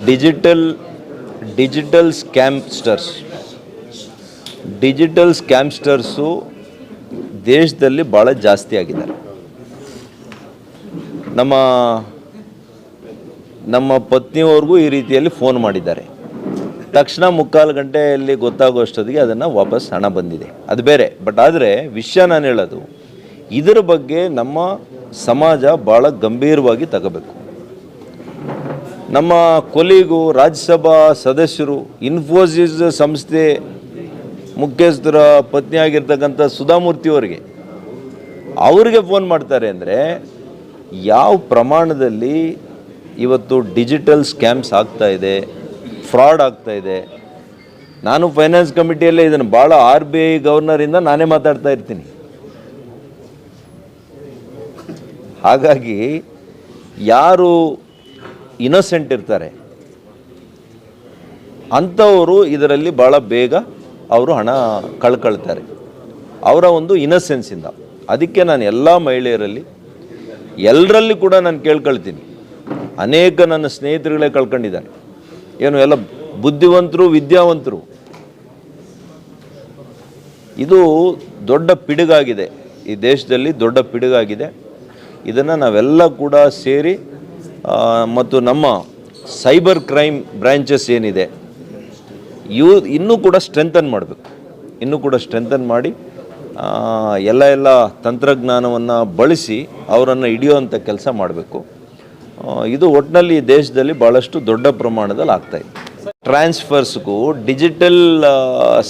Digital digital scamsters digital scamsters ದೇಶದಲ್ಲಿ ಭಾಳ ಜಾಸ್ತಿ ಆಗಿದ್ದಾರೆ. ನಮ್ಮ ನಮ್ಮ ಪತ್ನಿಯವ್ರಿಗೂ ಈ ರೀತಿಯಲ್ಲಿ ಫೋನ್ ಮಾಡಿದ್ದಾರೆ. ತಕ್ಷಣ ಮುಕ್ಕಾಲು ಗಂಟೆಯಲ್ಲಿ ಗೊತ್ತಾಗುವಷ್ಟೊತ್ತಿಗೆ ಅದನ್ನು ವಾಪಸ್ ಹಣ ಬಂದಿದೆ. ಅದು ಬೇರೆ, ಬಟ್ ಆದರೆ ವಿಷಯ ನಾನು ಹೇಳೋದು, ಇದರ ಬಗ್ಗೆ ನಮ್ಮ ಸಮಾಜ ಭಾಳ ಗಂಭೀರವಾಗಿ ತಗೋಬೇಕು. ನಮ್ಮ ಕೊಲೀಗು ರಾಜ್ಯಸಭಾ ಸದಸ್ಯರು, ಇನ್ಫೋಸಿಸ್ ಸಂಸ್ಥೆ ಮುಖ್ಯಸ್ಥರ ಪತ್ನಿ ಆಗಿರ್ತಕ್ಕಂಥ ಸುಧಾಮೂರ್ತಿಯವರಿಗೆ ಅವರಿಗೆ ಫೋನ್ ಮಾಡ್ತಾರೆ ಅಂದರೆ ಯಾವ ಪ್ರಮಾಣದಲ್ಲಿ ಇವತ್ತು ಡಿಜಿಟಲ್ ಸ್ಕ್ಯಾಮ್ಸ್ ಆಗ್ತಾ ಇದೆ ಫ್ರಾಡ್ ಆಗ್ತಾ ಇದೆ. ನಾನು ಫೈನಾನ್ಸ್ ಕಮಿಟಿಯಲ್ಲೇ ಇದನ್ನು ಭಾಳ ಆರ್ ಬಿ ಐ ಗವರ್ನರಿಂದ ನಾನೇ ಮಾತಾಡ್ತಾ ಇರ್ತೀನಿ. ಹಾಗಾಗಿ ಯಾರು ಇನೋಸೆಂಟ್ ಇರ್ತಾರೆ. ಅಂಥವರು ಇದರಲ್ಲಿ ಭಾಳ ಬೇಗ ಅವರು ಹಣ ಕಳ್ಕೊಳ್ತಾರೆ. ಅವರ ಒಂದು ಇನ್ನಸೆನ್ಸಿಂದ ಅದಕ್ಕೆ ನಾನು ಎಲ್ಲ ಮಹಿಳೆಯರಲ್ಲಿ ಎಲ್ಲರಲ್ಲಿ ಕೂಡ ನಾನು ಕೇಳ್ಕೊಳ್ತೀನಿ. ಅನೇಕ ನನ್ನ ಸ್ನೇಹಿತರುಗಳೇ ಕಳ್ಕೊಂಡಿದ್ದಾರೆ. ಏನು ಎಲ್ಲ ಬುದ್ಧಿವಂತರು, ವಿದ್ಯಾವಂತರು. ಇದು ದೊಡ್ಡ ಪಿಡುಗಾಗಿದೆ. ಈ ದೇಶದಲ್ಲಿ ದೊಡ್ಡ ಪಿಡುಗಾಗಿದೆ. ಇದನ್ನು ನಾವೆಲ್ಲ ಕೂಡ ಸೇರಿ ಮತ್ತು ನಮ್ಮ ಸೈಬರ್ ಕ್ರೈಮ್ ಬ್ರ್ಯಾಂಚಸ್ ಏನಿದೆ, ಇವು ಇನ್ನೂ ಕೂಡ ಸ್ಟ್ರೆಂಥನ್ ಮಾಡಬೇಕು. ಇನ್ನೂ ಕೂಡ ಸ್ಟ್ರೆಂಥನ್ ಮಾಡಿ ಎಲ್ಲ ಎಲ್ಲ ತಂತ್ರಜ್ಞಾನವನ್ನು ಬಳಸಿ ಅವರನ್ನು ಹಿಡಿಯುವಂಥ ಕೆಲಸ ಮಾಡಬೇಕು. ಇದು ಒಟ್ಟಿನಲ್ಲಿ ದೇಶದಲ್ಲಿ ಭಾಳಷ್ಟು ದೊಡ್ಡ ಪ್ರಮಾಣದಲ್ಲಿ ಆಗ್ತಾಯಿದೆ ಟ್ರಾನ್ಸ್ಫರ್ಸ್ಗೂ ಡಿಜಿಟಲ್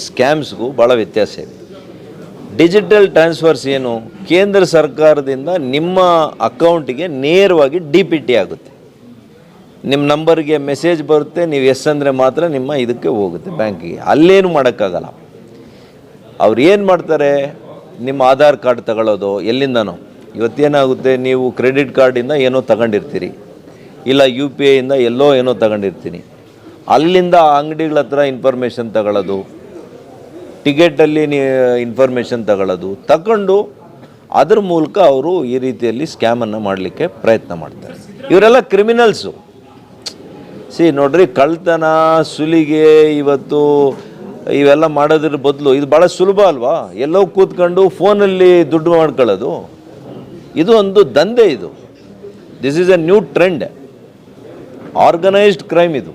ಸ್ಕ್ಯಾಮ್ಸ್ಗೂ ಭಾಳ ವ್ಯತ್ಯಾಸ ಇದೆ. ಡಿಜಿಟಲ್ ಟ್ರಾನ್ಸ್ಫರ್ಸ್ ಏನು ಕೇಂದ್ರ ಸರ್ಕಾರದಿಂದ ನಿಮ್ಮ ಅಕೌಂಟಿಗೆ ನೇರವಾಗಿ ಡಿ ಪಿ ಟಿ ಆಗುತ್ತೆ. ನಿಮ್ಮ ನಂಬರ್ಗೆ ಮೆಸೇಜ್ ಬರುತ್ತೆ, ನೀವು ಎಸ್ ಅಂದರೆ ಮಾತ್ರ ನಿಮ್ಮ ಇದಕ್ಕೆ ಹೋಗುತ್ತೆ ಬ್ಯಾಂಕಿಗೆ. ಅಲ್ಲೇನು ಮಾಡೋಕ್ಕಾಗಲ್ಲ. ಅವ್ರು ಏನು ಮಾಡ್ತಾರೆ? ನಿಮ್ಮ ಆಧಾರ್ ಕಾರ್ಡ್ ತಗೊಳ್ಳೋದು ಎಲ್ಲಿಂದನೋ. ಇವತ್ತೇನಾಗುತ್ತೆ? ನೀವು ಕ್ರೆಡಿಟ್ ಕಾರ್ಡಿಂದ ಏನೋ ತಗೊಂಡಿರ್ತೀರಿ. ಇಲ್ಲ ಯು ಪಿ ಐಯಿಂದ ಎಲ್ಲೋ ಏನೋ ತಗೊಂಡಿರ್ತೀನಿ. ಅಲ್ಲಿಂದ ಅಂಗಡಿಗಳ ಹತ್ರ ಇನ್ಫಾರ್ಮೇಷನ್ ತಗೊಳ್ಳೋದು. ಟಿಕೆಟಲ್ಲಿ ನೀ ಇನ್ಫಾರ್ಮೇಷನ್ ತಗೊಳ್ಳೋದು, ತಗೊಂಡು ಅದ್ರ ಮೂಲಕ ಅವರು ಈ ರೀತಿಯಲ್ಲಿ ಸ್ಕ್ಯಾಮನ್ನು ಮಾಡಲಿಕ್ಕೆ ಪ್ರಯತ್ನ ಮಾಡ್ತಾರೆ. ಇವರೆಲ್ಲ ಕ್ರಿಮಿನಲ್ಸು. ಸಿ ನೋಡ್ರಿ ಕಳ್ತನ ಸುಲಿಗೆ ಇವತ್ತು ಇವೆಲ್ಲ ಮಾಡೋದ್ರ ಬದಲು ಇದು ಭಾಳ ಸುಲಭ ಅಲ್ವಾ? ಎಲ್ಲೋ ಕೂತ್ಕೊಂಡು ಫೋನಲ್ಲಿ ದುಡ್ಡು ಮಾಡ್ಕೊಳ್ಳೋದು. ಇದು ಒಂದು ದಂಧೆ ಇದು. This is a new trend organised crime ಇದು.